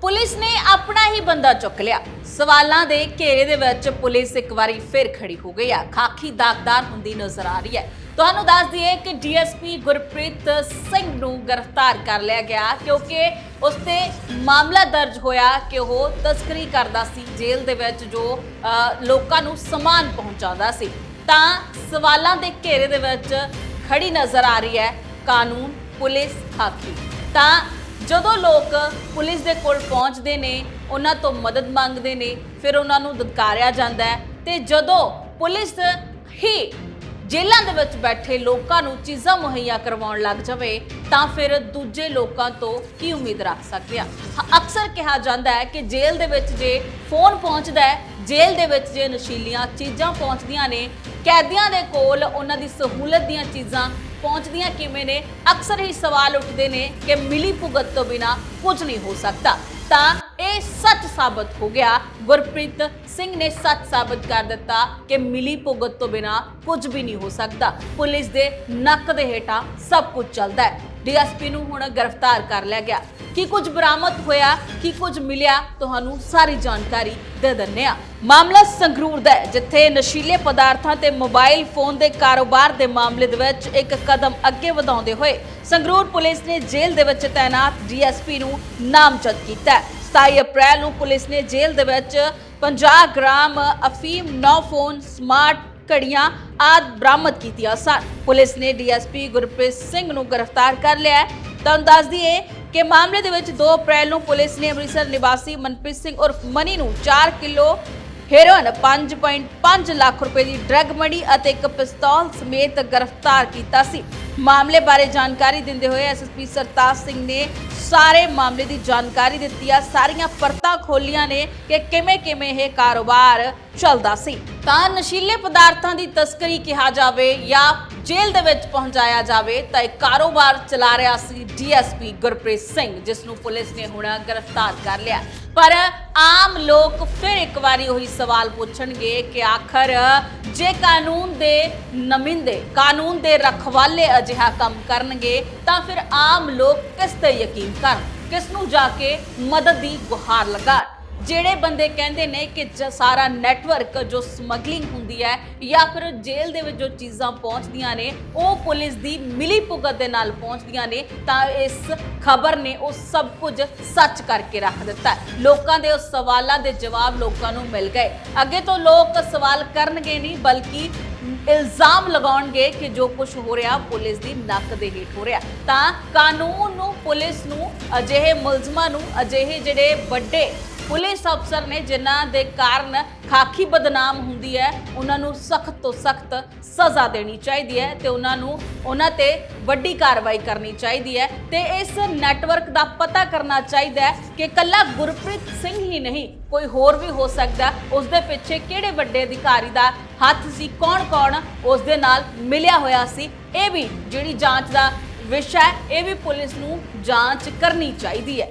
Police ਨੇ ਆਪਣਾ ਹੀ ਬੰਦਾ ਚੁੱਕ ਲਿਆ। ਸਵਾਲਾਂ ਦੇ ਘੇਰੇ ਦੇ ਵਿੱਚ ਪੁਲਿਸ ਇੱਕ ਵਾਰੀ ਫਿਰ ਖੜੀ ਹੋ ਗਈ ਆ। ਖਾਕੀ ਦਾਗਦਾਰ ਹੁੰਦੀ ਨਜ਼ਰ ਆ ਰਹੀ ਹੈ। ਤੁਹਾਨੂੰ ਦੱਸ ਦਈਏ ਕਿ ਡੀਐਸਪੀ ਗੁਰਪ੍ਰੀਤ ਸਿੰਘ ਨੂੰ ਗ੍ਰਿਫਤਾਰ ਕਰ ਲਿਆ ਗਿਆ ਕਿਉਂਕਿ ਉਸ ਤੇ ਮਾਮਲਾ ਦਰਜ ਹੋਇਆ ਕਿ ਉਹ ਤਸਕਰੀ ਕਰਦਾ ਸੀ ਜੇਲ੍ਹ ਦੇ ਵਿੱਚ ਜੋ ਲੋਕਾਂ ਨੂੰ ਸਮਾਨ ਪਹੁੰਚਾਉਂਦਾ ਸੀ। ਤਾਂ ਸਵਾਲਾਂ ਦੇ ਘੇਰੇ ਦੇ ਵਿੱਚ ਖੜੀ ਨਜ਼ਰ ਆ ਰਹੀ ਹੈ ਕਾਨੂੰਨ ਪੁਲਿਸ ਖਾਕੀ ਤਾਂ ਜਦੋਂ ਲੋਕ ਪੁਲਿਸ ਦੇ ਕੋਲ ਪਹੁੰਚਦੇ ਨੇ ਉਹਨਾਂ ਤੋਂ ਮਦਦ ਮੰਗਦੇ ਨੇ ਫਿਰ ਉਹਨਾਂ ਨੂੰ ਦੁਦਕਾਰਿਆ ਜਾਂਦਾ ਹੈ ਤੇ ਜਦੋਂ ਪੁਲਿਸ ਹੀ ਜੇਲ੍ਹਾਂ ਦੇ ਵਿੱਚ ਬੈਠੇ ਲੋਕਾਂ ਨੂੰ ਚੀਜ਼ਾਂ ਮੁਹੱਈਆ ਕਰਵਾਉਣ ਲੱਗ ਜਾਵੇ ਤਾਂ ਫਿਰ ਦੂਜੇ ਲੋਕਾਂ ਤੋਂ ਕੀ ਉਮੀਦ ਰੱਖ ਸਕਦੇ ਆ? ਹਾਂ, ਅਕਸਰ ਕਿਹਾ ਜਾਂਦਾ ਹੈ ਕਿ ਜੇਲ੍ਹ ਦੇ ਵਿੱਚ ਜੇ ਫੋਨ ਪਹੁੰਚਦਾ ਹੈ ਜੇਲ੍ਹ ਦੇ ਵਿੱਚ ਜੇ ਨਸ਼ੀਲੀਆਂ ਚੀਜ਼ਾਂ ਪਹੁੰਚਦੀਆਂ ਨੇ ਕੈਦੀਆਂ ਦੇ ਕੋਲ ਉਹਨਾਂ ਦੀ ਸਹੂਲਤ ਦੀਆਂ ਚੀਜ਼ਾਂ ਪਹੁੰਚਦੀਆਂ ਕਿਵੇਂ ਨੇ? ਅਕਸਰ ਹੀ ਸਵਾਲ ਉੱਠਦੇ ਨੇ ਕਿ ਮਿਲੀ ਭੁਗਤ ਤੋਂ ਬਿਨਾ ਕੁਝ ਨਹੀਂ ਹੋ ਸਕਦਾ। ਤਾਂ ਇਹ ਸੱਚ ਸਾਬਤ ਹੋ ਗਿਆ। ਗੁਰਪ੍ਰੀਤ ਸਿੰਘ ਨੇ ਸੱਚ ਸਾਬਤ ਕਰ ਦਿੱਤਾ ਕਿ ਮਿਲੀ ਭੁਗਤ ਤੋਂ ਬਿਨਾ ਕੁਝ ਵੀ ਨਹੀਂ ਹੋ ਸਕਦਾ। ਪੁਲਿਸ ਦੇ ਨੱਕ ਦੇ ਹੇਠਾਂ ਸਭ ਕੁਝ ਚੱਲਦਾ ਹੈ। ਡੀਐਸਪੀ ਨੂੰ ਹੁਣ ਗ੍ਰਿਫਤਾਰ ਕਰ ਲਿਆ ਗਿਆ। ਕੀ ਕੁਝ ਬਰਾਮਦ ਹੋਇਆ, ਕੀ ਕੁਝ ਮਿਲਿਆ, ਤੁਹਾਨੂੰ ਸਾਰੀ ਜਾਣਕਾਰੀ ਦੇ ਦਿੰਨੇ ਆ ਮਾਮਲਾ ਸੰਗਰੂਰ ਦਾ ਹੈ, ਜਿੱਥੇ ਨਸ਼ੀਲੇ ਪਦਾਰਥਾਂ ਤੇ ਮੋਬਾਈਲ ਫੋਨ ਦੇ ਕਾਰੋਬਾਰ ਦੇ ਮਾਮਲੇ ਦੇ ਵਿੱਚ ਇੱਕ ਕਦਮ ਅੱਗੇ ਵਧਾਉਂਦੇ ਹੋਏ ਸੰਗਰੂਰ ਪੁਲਿਸ ਨੇ ਜੇਲ੍ਹ ਦੇ ਵਿੱਚ ਤਾਇਨਾਤ ਡੀਐਸਪੀ ਨੂੰ ਨਾਮਜ਼ਦ ਕੀਤਾ ਹੈ। 27 ਅਪ੍ਰੈਲ ਨੂੰ ਪੁਲਿਸ ਨੇ ਜੇਲ੍ਹ ਦੇ ਵਿੱਚ 50 ਗ੍ਰਾਮ ਅਫੀਮ ਨੌ ਫੋਨ ਸਮਾਰਟ ਘੜੀਆਂ ਆਦ ਬਰਾਮਦ ਕੀਤੀਆਂ ਸਨ। ਪੁਲਿਸ ਨੇ ਡੀਐਸਪੀ ਗੁਰਪ੍ਰੀਤ ਸਿੰਘ ਨੂੰ ਗ੍ਰਿਫਤਾਰ ਕਰ ਲਿਆ ਹੈ। ਤੁਹਾਨੂੰ ਦੱਸ ਦਈਏ ਕਿ ਮਾਮਲੇ ਦੇ ਵਿੱਚ 2 ਅਪ੍ਰੈਲ ਨੂੰ ਪੁਲਿਸ ਨੇ ਅੰਮ੍ਰਿਤਸਰ ਨਿਵਾਸੀ ਮਨਪ੍ਰੀਤ ਸਿੰਘ ਉਰਫ ਮਨੀ ਨੂੰ 4 ਕਿਲੋ ਹੈਰੋਇਨ 5.5 ਲੱਖ ਰੁਪਏ ਦੀ ਡਰੱਗ ਮਣੀ ਅਤੇ ਇੱਕ ਪਿਸਤੌਲ ਸਮੇਤ ਗ੍ਰਿਫਤਾਰ ਕੀਤਾ ਸੀ। ਮਾਮਲੇ ਬਾਰੇ ਜਾਣਕਾਰੀ ਦਿੰਦੇ ਹੋਏ ਐਸਐਸਪੀ ਸਰਤਾਜ ਸਿੰਘ ਨੇ ਸਾਰੇ ਮਾਮਲੇ ਦੀ ਜਾਣਕਾਰੀ ਦਿੱਤੀ ਆ। ਸਾਰੀਆਂ ਪਰਤਾਂ ਖੋਲੀਆਂ ਨੇ ਕਿ ਕਿਵੇਂ ਕਿਵੇਂ ਇਹ ਕਾਰੋਬਾਰ ਚੱਲਦਾ ਸੀ। ਤਾਂ ਨਸ਼ੀਲੇ ਪਦਾਰਥਾਂ ਦੀ ਤਸਕਰੀ ਕਿਹਾ ਜਾਵੇ ਜਾਂ ਜੇਲ੍ਹ ਦੇ ਵਿੱਚ ਪਹੁੰਚਾਇਆ ਜਾਵੇ ਤਾਂ ਇੱਕ ਕਾਰੋਬਾਰ ਚਲਾ ਰਿਹਾ ਸੀ ਡੀਐਸਪੀ ਗੁਰਪ੍ਰੀਤ ਸਿੰਘ, ਜਿਸ ਨੂੰ ਪੁਲਿਸ ਨੇ ਹੁਣ ਗ੍ਰਿਫਤਾਰ ਕਰ ਲਿਆ। ਪਰ ਆਮ ਲੋਕ ਫਿਰ ਇੱਕ ਵਾਰੀ ਉਹੀ ਸਵਾਲ ਪੁੱਛਣਗੇ ਕਿ ਆਖਰ ਜੇ ਕਾਨੂੰਨ ਦੇ ਨਮਿੰਦੇ, ਕਾਨੂੰਨ ਦੇ ਰਖਵਾਲੇ ਅਜਿਹਾ ਕੰਮ ਕਰਨਗੇ ਤਾਂ ਫਿਰ ਆਮ ਲੋਕ ਕਿਸ ਤੇ ਯਕੀਨ ਕਰਨ ਕਿਸ ਨੂੰ ਜਾ ਕੇ ਮਦਦ ਦੀ ਗੁਹਾਰ ਲਗਾਣ ਜਿਹੜੇ ਬੰਦੇ ਕਹਿੰਦੇ ਨੇ ਕਿ ਸਾਰਾ ਨੈਟਵਰਕ ਜੋ ਸਮਗਲਿੰਗ ਹੁੰਦੀ ਹੈ ਜਾਂ ਫਿਰ ਜੇਲ੍ਹ ਦੇ ਵਿੱਚ ਜੋ ਚੀਜ਼ਾਂ ਪਹੁੰਚਦੀਆਂ ਨੇ, ਉਹ ਪੁਲਿਸ ਦੀ ਮਿਲੀ ਭੁਗਤ ਦੇ ਨਾਲ ਪਹੁੰਚਦੀਆਂ ਨੇ, ਤਾਂ ਇਸ ਖਬਰ ਨੇ ਉਹ ਸਭ ਕੁਝ ਸੱਚ ਕਰਕੇ ਰੱਖ ਦਿੱਤਾ। ਲੋਕਾਂ ਦੇ ਉਸ ਸਵਾਲਾਂ ਦੇ ਜਵਾਬ ਲੋਕਾਂ ਨੂੰ ਮਿਲ ਗਏ। ਅੱਗੇ ਤੋਂ ਲੋਕ ਸਵਾਲ ਕਰਨਗੇ ਨਹੀਂ, ਬਲਕਿ ਇਲਜ਼ਾਮ ਲਗਾਉਣਗੇ ਕਿ ਜੋ ਕੁਝ ਹੋ ਰਿਹਾ ਪੁਲਿਸ ਦੀ ਨੱਕ ਦੇ ਹੇਠ ਹੋ ਰਿਹਾ। ਤਾਂ ਕਾਨੂੰਨ ਨੂੰ, ਪੁਲਿਸ ਨੂੰ ਅਜਿਹੇ ਮੁਲਜ਼ਮਾਂ ਨੂੰ ਅਜਿਹੇ ਜਿਹੜੇ ਵੱਡੇ ਪੁਲਿਸ ਅਫਸਰ ਨੇ ਜਿਨ੍ਹਾਂ ਦੇ ਕਾਰਨ ਖਾਕੀ ਬਦਨਾਮ ਹੁੰਦੀ ਹੈ, ਉਹਨਾਂ ਨੂੰ ਸਖਤ ਤੋਂ ਸਖਤ ਸਜ਼ਾ ਦੇਣੀ ਚਾਹੀਦੀ ਹੈ ਤੇ ਉਹਨਾਂ ਨੂੰ ਉਹਨਾਂ ਤੇ ਵੱਡੀ ਕਾਰਵਾਈ ਕਰਨੀ ਚਾਹੀਦੀ ਹੈ ਤੇ ਇਸ ਨੈਟਵਰਕ ਦਾ ਪਤਾ ਕਰਨਾ ਚਾਹੀਦਾ ਹੈ ਕਿ ਕੱਲਾ ਗੁਰਪ੍ਰੀਤ ਸਿੰਘ ਹੀ ਨਹੀਂ, ਕੋਈ ਹੋਰ ਵੀ ਹੋ ਸਕਦਾ। ਉਸ ਦੇ ਪਿੱਛੇ ਕਿਹੜੇ ਵੱਡੇ ਅਧਿਕਾਰੀ ਦਾ ਹੱਥ ਸੀ, ਕੌਣ-ਕੌਣ ਉਸ ਦੇ ਨਾਲ ਮਿਲਿਆ ਹੋਇਆ ਸੀ, ਇਹ ਵੀ ਜਿਹੜੀ ਜਾਂਚ ਦਾ ਵਿਸ਼ਾ ਹੈ, ਇਹ ਵੀ ਪੁਲਿਸ ਨੂੰ ਜਾਂਚ ਕਰਨੀ ਚਾਹੀਦੀ ਹੈ।